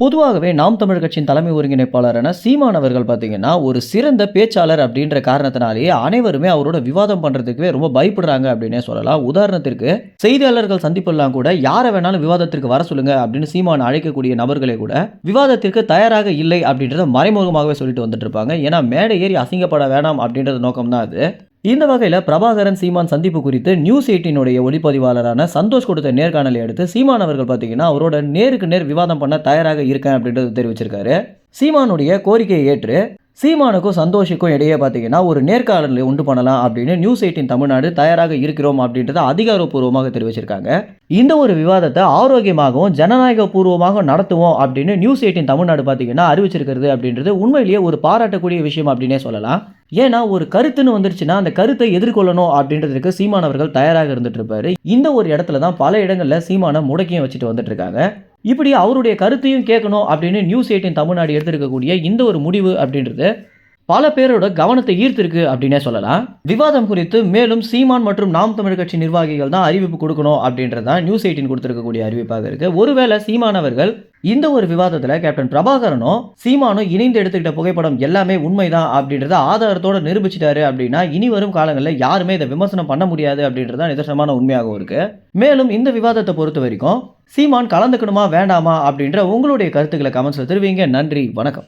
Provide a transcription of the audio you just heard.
பொதுவாகவே நாம் தமிழ் கட்சியின் தலைமை ஒருங்கிணைப்பாளரான சீமான் அவர்கள் பார்த்தீங்கன்னா ஒரு சிறந்த பேச்சாளர் அப்படின்ற காரணத்தினாலேயே அனைவருமே அவரோட விவாதம் பண்ணுறதுக்குவே ரொம்ப பயப்படுறாங்க அப்படின்னே சொல்லலாம். உதாரணத்திற்கு செய்தியாளர்கள் சந்திப்பெல்லாம் கூட யாரை வேணாலும் விவாதத்திற்கு வர சொல்லுங்க அப்படின்னு சீமான் அழைக்கக்கூடிய நபர்களே கூட விவாதத்திற்கு தயாராக இல்லை அப்படின்றத மறைமுகமாகவே சொல்லிட்டு வந்துட்டு இருப்பாங்க. ஏன்னா மேடை ஏறி அசிங்கப்பட வேணாம் அப்படின்றது நோக்கம் தான் அது. இந்த வகையில் பிரபாகரன் சீமான் சந்திப்பு குறித்து நியூஸ் எயிட்டினுடைய ஒளிப்பதிவாளரான சந்தோஷ் கொடுத்த நேர்காணலை அடுத்து சீமான் அவர்கள் பார்த்தீங்கன்னா அவரோட நேருக்கு நேர் விவாதம் பண்ண தயாராக இருக்கேன் அப்படின்றது தெரிவிச்சிருக்காரு. சீமானுடைய கோரிக்கையை ஏற்று சீமானுக்கும் சந்தோஷுக்கும் இடையே பார்த்தீங்கன்னா ஒரு நேர்காணலை உண்டு பண்ணலாம் அப்படின்னு நியூஸ் எயிட்டின் தமிழ்நாடு தயாராக இருக்கிறோம் அப்படின்றத அதிகாரப்பூர்வமாக தெரிவிச்சிருக்காங்க. இந்த ஒரு விவாதத்தை ஆரோக்கியமாகவும் ஜனநாயக பூர்வமாக நடத்துவோம் அப்படின்னு நியூஸ் எயிட்டின் தமிழ்நாடு பார்த்தீங்கன்னா அறிவிச்சிருக்கிறது அப்படின்றது உண்மையிலேயே ஒரு பாராட்டக்கூடிய விஷயம் அப்படின்னே சொல்லலாம். ஏன்னா ஒரு கருத்துன்னு வந்துருச்சுன்னா அந்த கருத்தை எதிர்கொள்ளணும் அப்படின்றதுக்கு சீமானவர்கள் தயாராக இருந்துட்டு இருப்பாரு. இந்த ஒரு இடத்துல தான் பல இடங்களில் சீமானை முடக்கியும் வச்சுட்டு வந்துட்டு இருக்காங்க. இப்படி அவருடைய கருத்தையும் கேட்கணும் அப்படின்னு நியூஸ் எயிட்டின் தமிழ்நாடு எடுத்திருக்கக்கூடிய இந்த ஒரு முடிவு அப்படின்றது பல பேரோட கவனத்தை ஈர்த்திருக்கு அப்படின்னே சொல்லலாம். விவாதம் குறித்து மேலும் சீமான் மற்றும் நாம் தமிழ் கட்சி நிர்வாகிகள் தான் அறிவிப்பு கொடுக்கணும் அப்படின்றது தான் நியூஸ் எயிட்டின் கொடுத்துருக்கக்கூடிய அறிவிப்பாக இருக்கு. ஒருவேளை சீமான் அவர்கள் இந்த ஒரு விவாதத்தில் கேப்டன் பிரபாகரனும் சீமானும் இணைந்து எடுத்துக்கிட்ட புகைப்படம் எல்லாமே உண்மைதான் அப்படின்றத ஆதாரத்தோட நிரூபிச்சிட்டாரு அப்படின்னா இனி வரும் காலங்களில் யாருமே இதை விமர்சனம் பண்ண முடியாது அப்படின்றது தான் நிதர்சனமான உண்மையாகவும் இருக்கு. மேலும் இந்த விவாதத்தை பொறுத்த வரைக்கும் சீமான் கலந்துக்கணுமா வேண்டாமா அப்படின்ற உங்களுடைய கருத்துக்களை கமெண்ட்ஸில் தெரிவிங்க. நன்றி வணக்கம்.